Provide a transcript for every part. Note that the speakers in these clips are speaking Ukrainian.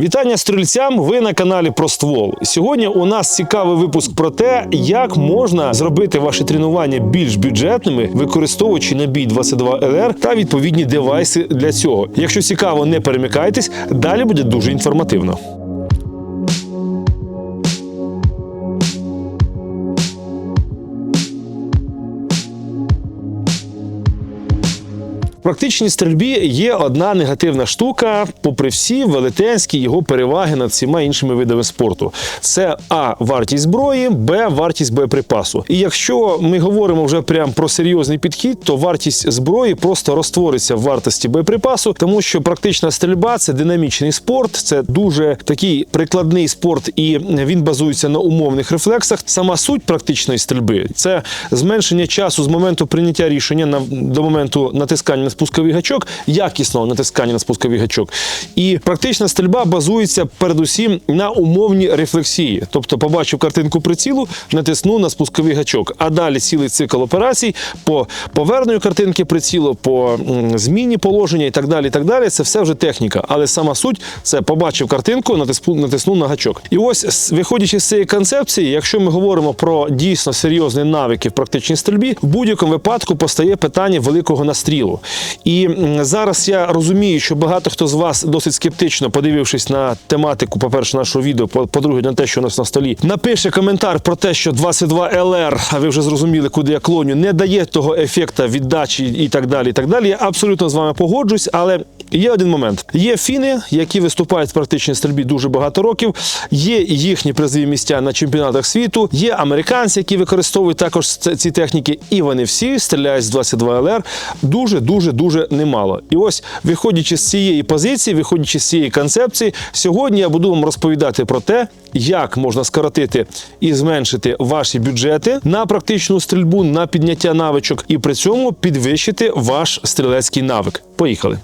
Вітання стрільцям! Ви на каналі про ствол. Сьогодні у нас цікавий випуск про те, як можна зробити ваші тренування більш бюджетними, використовуючи набій 22 LR та відповідні девайси для цього. Якщо цікаво, не перемикайтесь, далі буде дуже інформативно. Практичній стрільбі є одна негативна штука, попри всі велетенські його переваги над всіма іншими видами спорту. Це а вартість зброї, б вартість боєприпасу. І якщо ми говоримо вже прям про серйозний підхід, то вартість зброї просто розтвориться в вартості боєприпасу, тому що практична стрільба це динамічний спорт, це дуже такий прикладний спорт, і він базується на умовних рефлексах. Сама суть практичної стрільби це зменшення часу з моменту прийняття рішення на до моменту натискання на спусковий гачок, якісного натискання на спусковий гачок. І практична стрільба базується передусім на умовній рефлексії. Тобто, побачив картинку прицілу, натиснув на спусковий гачок. А далі цілий цикл операцій по поверненню картинки прицілу, по зміні положення і так далі. і так далі. Це все вже техніка. Але сама суть це побачив картинку, натиснув, на гачок. І ось, виходячи з цієї концепції, якщо ми говоримо про дійсно серйозні навики в практичній стрільбі, в будь-якому випадку постає питання великого настрілу. І зараз я розумію, що багато хто з вас досить скептично, подивившись на тематику, по-перше, нашого відео, по- по-друге, на те, що у нас на столі, напише коментар про те, що 22 LR, а ви вже зрозуміли, куди я клоню, не дає того ефекта віддачі і так далі. І так далі. Я абсолютно з вами погоджуюсь, але є один момент: є фіни, які виступають в практичній стрільбі дуже багато років. Є їхні призові місця на чемпіонатах світу. Є американці, які використовують також ці техніки, і вони всі стріляють з 22 ЛР дуже, дуже, дуже немало. І ось, виходячи з цієї позиції, виходячи з цієї концепції, сьогодні я буду вам розповідати про те, як можна скоротити і зменшити ваші бюджети на практичну стрільбу, на підняття навичок, і при цьому підвищити ваш стрілецький навик. Поїхали.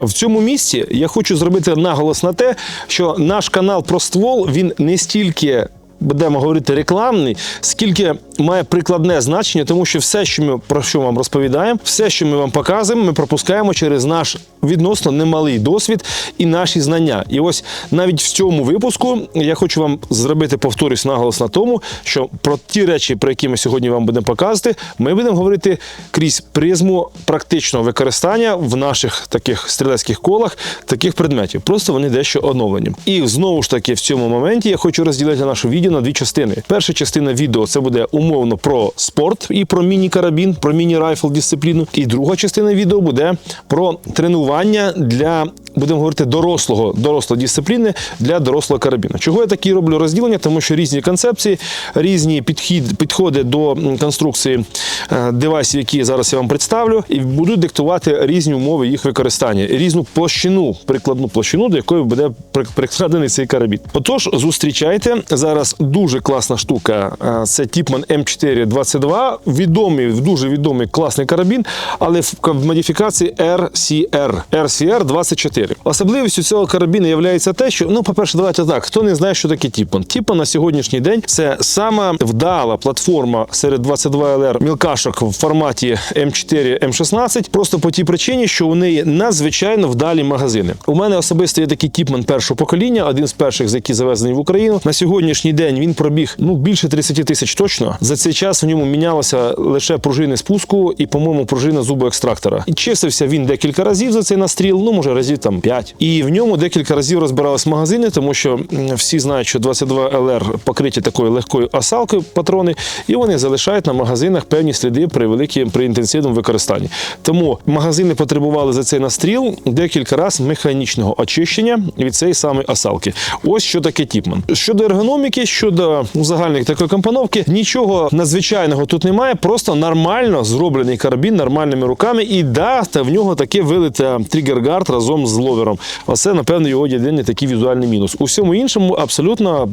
В цьому місці я хочу зробити наголос на те, що наш канал про ствол він не стільки. Будемо говорити рекламний, скільки має прикладне значення, тому що все, що ми про що вам розповідаємо, все, що ми вам показуємо, ми пропускаємо через наш відносно немалий досвід і наші знання. І ось навіть в цьому випуску я хочу вам зробити повторюсь наголос на тому, що про ті речі, про які ми сьогодні вам будемо показувати, ми будемо говорити крізь призму практичного використання в наших таких стрілецьких колах таких предметів. Просто вони дещо оновлені. І знову ж таки в цьому моменті я хочу розділити наше відео на дві частини. Перша частина відео це буде умовно про спорт і про міні-карабін, про міні-райфл дисципліну. І друга частина відео буде про тренування для. Будемо говорити дорослого, дорослої дисципліни для дорослого карабіну. Чого я такі роблю розділення? Тому що різні концепції, різні підхід, підходи до конструкції е, девайсів, які зараз я вам представлю, і будуть диктувати різні умови їх використання, різну площину, прикладну площину, до якої буде при- прикладений цей карабін. Отож, зустрічайте зараз дуже класна штука. е, Це Тіпман М422, відомий, дуже відомий класний карабін, але в модифікації RCR. RCR 24. Особливістю цього карабіну є те, що ну, по-перше, давайте так. Хто не знає, що таке Тіпман? Тіпман на сьогоднішній день це сама вдала платформа серед 22 LR мілкашок в форматі М4 М16, просто по тій причині, що у неї надзвичайно вдалі магазини. У мене особисто є такий Тіпман першого покоління, один з перших, з які завезені в Україну. На сьогоднішній день він пробіг ну більше 30 тисяч точно. За цей час в ньому мінялося лише пружини спуску і, по-моєму, пружина зубоекстрактора. І чистився він декілька разів за цей настріл, ну може разів там 5. І в ньому декілька разів розбирались магазини, тому що всі знають, що 22 LR покриті такою легкою осалкою патрони, і вони залишають на магазинах певні сліди при великій при інтенсивному використанні. Тому магазини потребували за цей настріл декілька разів механічного очищення від цієї самої осалки. Ось що таке Тіпман. Щодо ергономіки, щодо ну, загальної такої компоновки, нічого надзвичайного тут немає. Просто нормально зроблений карабін нормальними руками. І да, та в нього таке вилите тригергард разом з ловером. Оце, напевно, його єдиний такий візуальний мінус. У всьому іншому абсолютно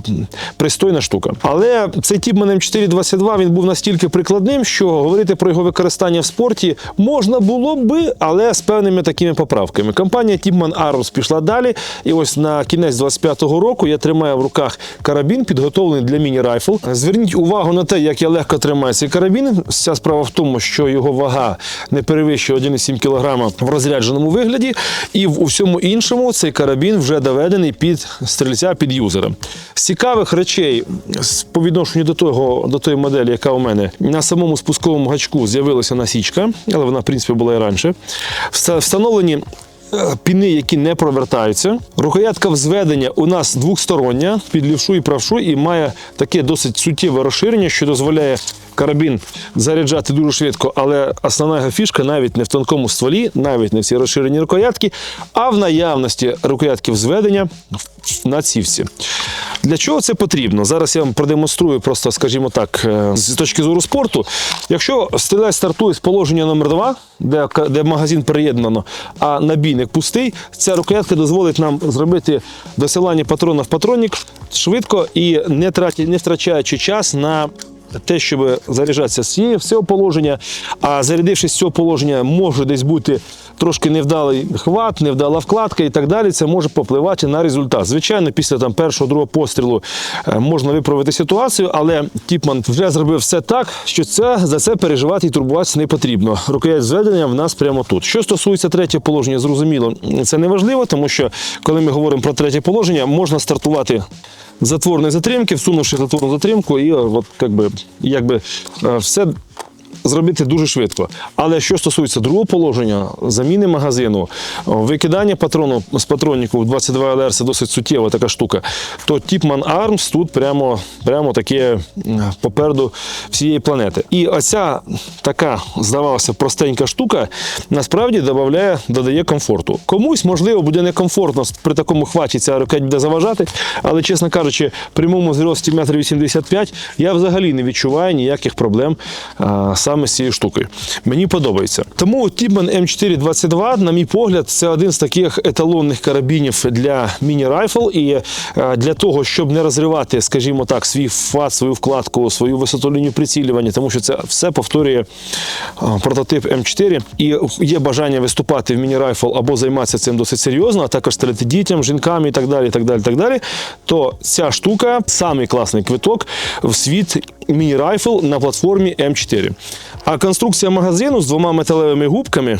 пристойна штука. Але цей Тіпман М422 він був настільки прикладним, що говорити про його використання в спорті можна було би, але з певними такими поправками. Компанія Tipman Arms пішла далі, і ось на кінець 25-го року я тримаю в руках карабін, підготовлений для міні-райфл. Зверніть увагу на те, як я легко тримаю цей карабін. Вся справа в тому, що його вага не перевищує 1,7 кг в розрядженому вигляді, і в усьому іншому цей карабін вже доведений під стрільця, під юзера. З цікавих речей по відношенню до того, до тої моделі, яка у мене на самому спусковому гачку з'явилася насічка, але вона в принципі була і раніше. Встановлені е, піни, які не провертаються. Рукоятка взведення у нас двохстороння під лівшу і правшу, і має таке досить суттєве розширення, що дозволяє карабін заряджати дуже швидко. Але основна його фішка навіть не в тонкому стволі, навіть не в цій розширеній рукоятки, а в наявності рукоятки взведення в- на цівці. Для чого це потрібно? Зараз я вам продемонструю просто, скажімо так, е, з точки зору спорту. Якщо стрілець стартує з положення номер 2 де, де магазин приєднано, а набійник пустий, ця рукоятка дозволить нам зробити досилання патрона в патронник швидко і не втрачаючи час на те, щоб заряджатися з цієї- з цього положення, а зарядившись з цього положення, може десь бути трошки невдалий хват, невдала вкладка і так далі. Це може попливати на результат. Звичайно, після там першого другого пострілу е, можна виправити ситуацію, але Тіпман вже зробив все так, що це за це переживати і турбуватися не потрібно. Рукоять зведення в нас прямо тут. Що стосується третього положення, зрозуміло, це не важливо, тому що коли ми говоримо про третє положення, можна стартувати затворної затримки, всунувши затворну затримку, і от, як би, якби е, все зробити дуже швидко. Але що стосується другого положення, заміни магазину, викидання патрону з патроннику в 22 ЛР це досить суттєва така штука, то Tipman Arms тут прямо, прямо таке попереду всієї планети. І оця така, здавалося, простенька штука насправді додає, додає комфорту. Комусь, можливо, буде некомфортно при такому хваті ця рукать буде заважати, але, чесно кажучи, при моєму зрості 1,85 м я взагалі не відчуваю ніяких проблем саме з цією штукою. Мені подобається. Тому Tibman M422, на мій погляд, це один з таких еталонних карабінів для міні-райфл. І е, для того, щоб не розривати, скажімо так, свій фат, свою вкладку, свою висоту лінію прицілювання, тому що це все повторює е, прототип М4. І є бажання виступати в міні-райфл або займатися цим досить серйозно, а також стріляти дітям, жінкам і так далі. так далі, так далі, То ця штука самий класний квиток в світ міні-райфл на платформі М4. А конструкція магазину з двома металевими губками.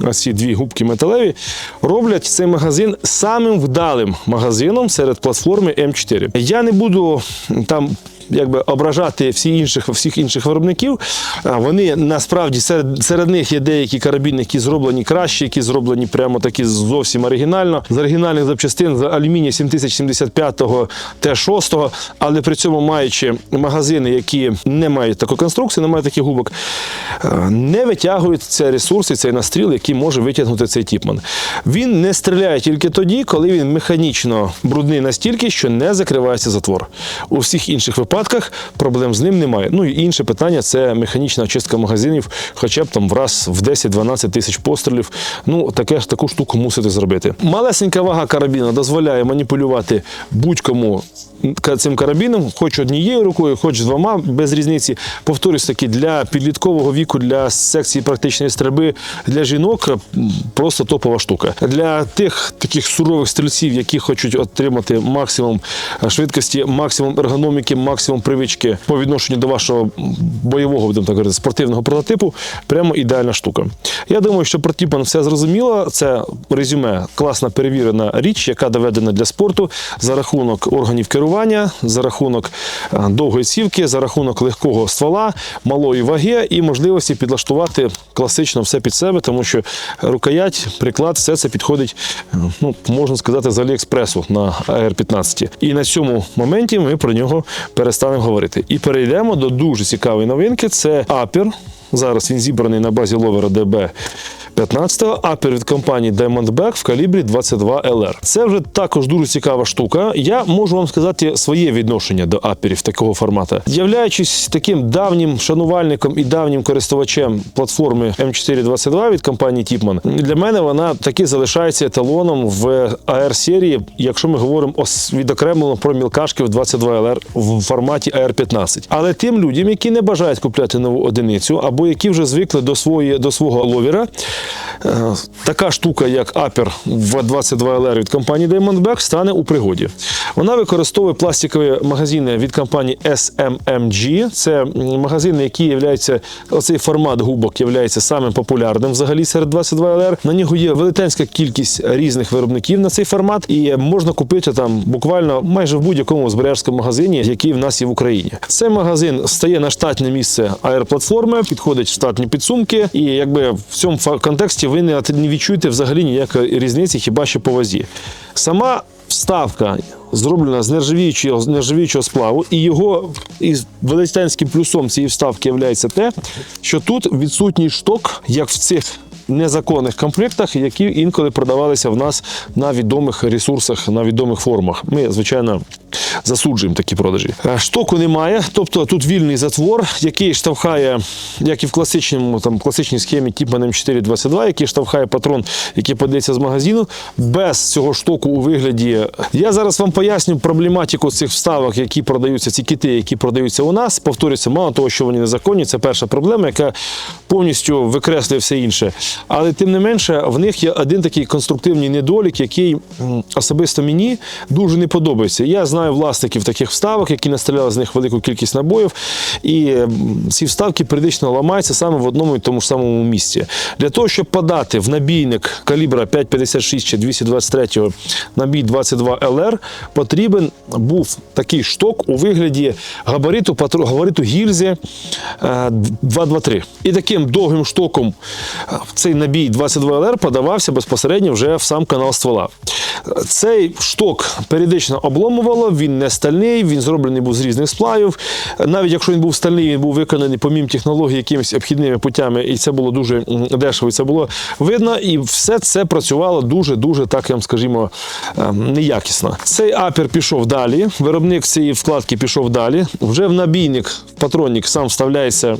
Ось ці дві губки металеві роблять цей магазин самим вдалим магазином серед платформи М4. Я не буду там якби ображати всі інших, всіх інших виробників. Вони насправді серед, серед них є деякі карабіни, які зроблені краще, які зроблені прямо такі зовсім оригінально. З оригінальних запчастин з алюмінія 7075 Т6, але при цьому маючи магазини, які не мають такої конструкції, не мають таких губок, е, не витягують цей ресурс і цей настріл, який може витягнути цей тіпман. Він не стріляє тільки тоді, коли він механічно брудний настільки, що не закривається затвор. У всіх інших випадках проблем з ним немає. Ну і інше питання це механічна очистка магазинів, хоча б там враз в 10-12 тисяч пострілів. Ну, таке таку штуку мусите зробити. Малесенька вага карабіна дозволяє маніпулювати будь-кому цим карабіном, хоч однією рукою, хоч двома, без різниці. Повторюсь таки, для підліткового віку, для секції практичної стрільби, для жінок просто топова штука. Для тих таких сурових стрільців, які хочуть отримати максимум е, швидкості, максимум ергономіки, максимум привички по відношенню до вашого бойового, будемо так говорити, спортивного прототипу, прямо ідеальна штука. Я думаю, що про Тіпан все зрозуміло. Це резюме, класна перевірена річ, яка доведена для спорту за рахунок органів керування, за рахунок е, довгої цівки, за рахунок легкого ствола, малої ваги і можливості підлаштувати класично все під себе, тому що рукоять, приклад, все це підходить, е, ну можна сказати, з Аліекспресу на AR-15. І на цьому моменті ми про нього перестанемо говорити. І перейдемо до дуже цікавої новинки. Це Апер. Зараз він зібраний на базі ловера DB 15-го, апер від компанії Diamondback в калібрі 22 LR. Це вже також дуже цікава штука. Я можу вам сказати своє відношення до аперів такого формату. Являючись таким давнім шанувальником і давнім користувачем платформи M422 від компанії Tipman, для мене вона таки залишається еталоном в AR серії, якщо ми говоримо відокремлено про в 22 LR в форматі AR15. Але тим людям, які не бажають купляти нову одиницю, або які вже звикли до свої до свого ловіра, е, така штука, як Aper в 22 LR від компанії Diamondback, стане у пригоді. Вона використовує пластикові магазини від компанії SMMG. Це магазини, які являються оцей формат губок є самим популярним взагалі серед 22 LR. На нього є велетенська кількість різних виробників на цей формат, і можна купити там буквально майже в будь-якому збережському магазині, який в нас є в Україні. Цей магазин стає на штатне місце аерплатформи, підходить в штатні підсумки, і якби в цьому контексті ви не відчуєте взагалі ніякої різниці, хіба що по вазі. Сама вставка зроблена з нержавіючого, нержавіючого сплаву, і його і велетенським плюсом цієї вставки є те, що тут відсутній шток, як в цих незаконних комплектах, які інколи продавалися в нас на відомих ресурсах, на відомих форумах. Ми, звичайно, засуджуємо такі продажі. Е, Штоку немає, тобто тут вільний затвор, який штовхає, як і в класичному там класичній схемі Tipman M422, який штовхає патрон, який подається з магазину, без цього штоку у вигляді. Я зараз вам поясню проблематику цих вставок, які продаються, ці кити, які продаються у нас. Повторюся, мало того, що вони незаконні, це перша проблема, яка повністю викреслює все інше. Але тим не менше, в них є один такий конструктивний недолік, який особисто мені дуже не подобається. Я знаю власників таких вставок, які настріляли з них велику кількість набоїв, і ці вставки періодично ламаються саме в одному і тому ж самому місці. Для того, щоб подати в набійник калібра 5,56 чи 223 набій 22 LR, потрібен був такий шток у вигляді габариту, габариту гільзи е, 223. І таким довгим штоком е, цей набій 22 LR подавався безпосередньо вже в сам канал ствола. Е, Цей шток періодично обломувало, він не стальний, він зроблений був з різних сплавів. Навіть якщо він був стальний, він був виконаний помім технології якимись обхідними путями, і це було дуже дешево, і це було видно. І все це працювало дуже-дуже, так я вам скажімо, е, неякісно. Цей апер пішов далі. Виробник цієї вкладки пішов далі. Вже в набійник, в патронник сам вставляється.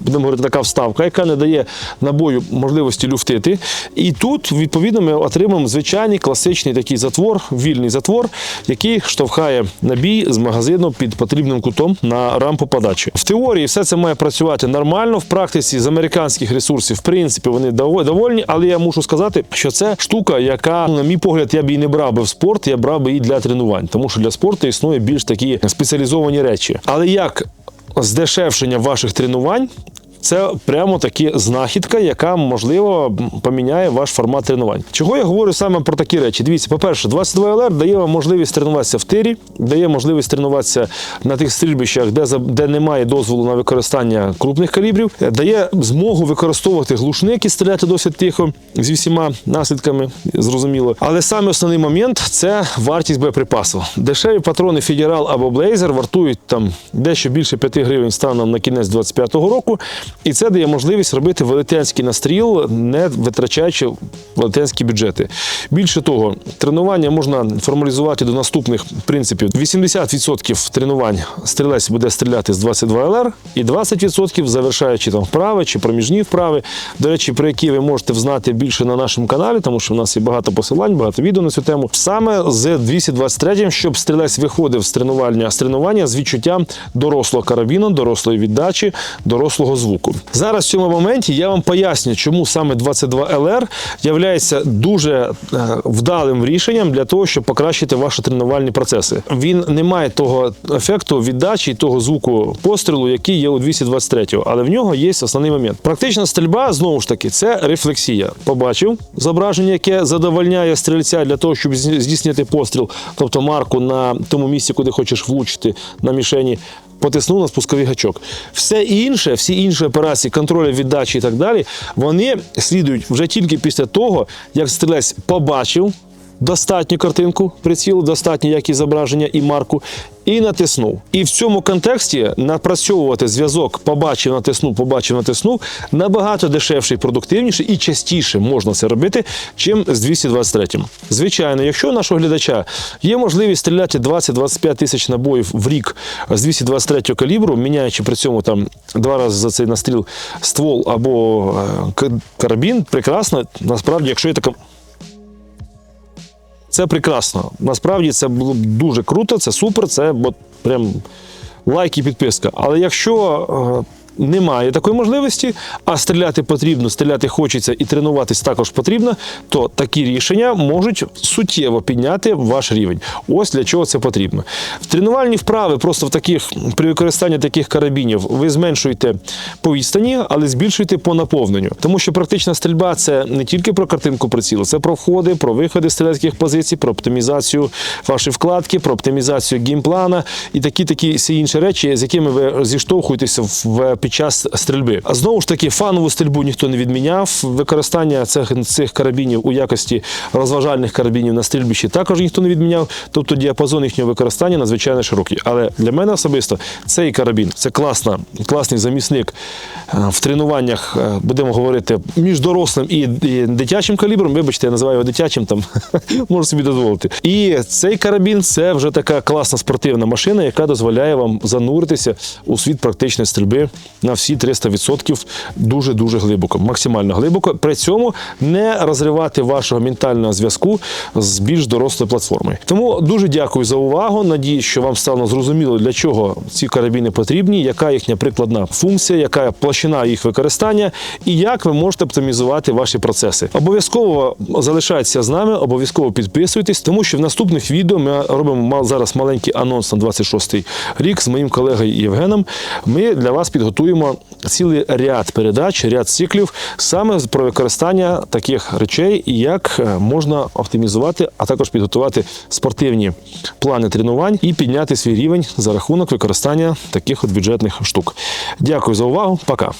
Будемо говорити, така вставка, яка не дає набою можливості люфтити. І тут, відповідно, ми отримаємо звичайний класичний такий затвор, вільний затвор, який штовхає набій з магазину під потрібним кутом на рампу подачі. В теорії все це має працювати нормально. В практиці з американських ресурсів, в принципі, вони довольні, але я мушу сказати, що це штука, яка, на мій погляд, я б її не брав би в спорт, я брав би її для тренувань, тому що для спорту існує більш такі спеціалізовані речі. Але як здешевшення ваших тренувань. Це прямо таки знахідка, яка можливо поміняє ваш формат тренувань. Чого я говорю саме про такі речі? Дивіться, по-перше, 22 LR дає вам можливість тренуватися в тирі, дає можливість тренуватися на тих стрільбищах, де, де немає дозволу на використання крупних калібрів, дає змогу використовувати глушник і стріляти досить тихо зі всіма наслідками, зрозуміло. Але саме основний момент це вартість боєприпасу. Дешеві патрони Федерал або Блейзер вартують там дещо більше 5 гривень станом на кінець 25-го року. І це дає можливість робити велетенський настріл, не витрачаючи велетенські бюджети. Більше того, тренування можна формалізувати до наступних принципів: 80% тренувань стрілець буде стріляти з 22 ЛР, і 20% завершаючи там вправи чи проміжні вправи. До речі, про які ви можете взнати більше на нашому каналі, тому що в нас є багато посилань, багато відео на цю тему. Саме з 223, щоб стрілець виходив з тренування з тренування з відчуттям дорослого карабіну, дорослої віддачі, дорослого звуку. Зараз в цьому моменті я вам поясню, чому саме 22 LR являється дуже е, вдалим рішенням для того, щоб покращити ваші тренувальні процеси. Він не має того ефекту віддачі і того звуку пострілу, який є у 223, але в нього є основний момент. Практична стрільба знову ж таки це рефлексія. Побачив зображення, яке задовольняє стрільця для того, щоб здійснити постріл, тобто марку на тому місці, куди хочеш влучити на мішені. Потиснув на спусковий гачок. Все інше, всі інші операції, контролю віддачі і так далі, вони слідують вже тільки після того, як стрілець побачив достатню картинку прицілу, достатню якість зображення і марку, і натиснув. І в цьому контексті напрацьовувати зв'язок побачив, натиснув, побачив, натиснув набагато дешевше і продуктивніше і частіше можна це робити, чим з 223. Звичайно, якщо у нашого глядача є можливість стріляти 20-25 тисяч набоїв в рік з 223 калібру, міняючи при цьому там два рази за цей настріл ствол або е, карабін, прекрасно. Насправді, якщо є така це прекрасно. Насправді це було дуже круто, це супер, це от прям лайк і підписка. Але якщо е, немає такої можливості, а стріляти потрібно, стріляти хочеться і тренуватись також потрібно, то такі рішення можуть суттєво підняти ваш рівень. Ось для чого це потрібно. Тренувальні вправи просто в таких при використанні таких карабінів ви зменшуєте по відстані, але збільшуєте по наповненню. Тому що практична стрільба це не тільки про картинку прицілу, це про входи, про виходи стрілецьких позицій, про оптимізацію вашої вкладки, про оптимізацію геймплана і такі такі всі інші речі, з якими ви зіштовхуєтеся в під час стрільби. А знову ж таки, фанову стрільбу ніхто не відміняв. Використання цих, цих карабінів у якості розважальних карабінів на стрільбищі також ніхто не відміняв. Тобто діапазон їхнього використання надзвичайно широкий. Але для мене особисто цей карабін це класна, класний замісник е, в тренуваннях. е, Будемо говорити між дорослим і, дитячим калібром. Вибачте, я називаю його дитячим, там можу собі дозволити. І цей карабін це вже така класна спортивна машина, яка дозволяє вам зануритися у світ практичної стрільби на всі 300% дуже дуже глибоко, максимально глибоко. При цьому не розривати вашого ментального зв'язку з більш дорослою платформою. Тому дуже дякую за увагу. Надіюсь, що вам стало зрозуміло, для чого ці карабіни потрібні, яка їхня прикладна функція, яка площина їх використання, і як ви можете оптимізувати ваші процеси. Обов'язково залишайтеся з нами, обов'язково підписуйтесь, тому що в наступних відео ми робимо зараз маленький анонс на 26-й рік з моїм колегою Євгеном. Ми для вас підготуємо цілий ряд передач, ряд циклів саме про використання таких речей, як е, можна оптимізувати, а також підготувати спортивні плани тренувань і підняти свій рівень за рахунок використання таких от бюджетних штук. Дякую за увагу. Пока.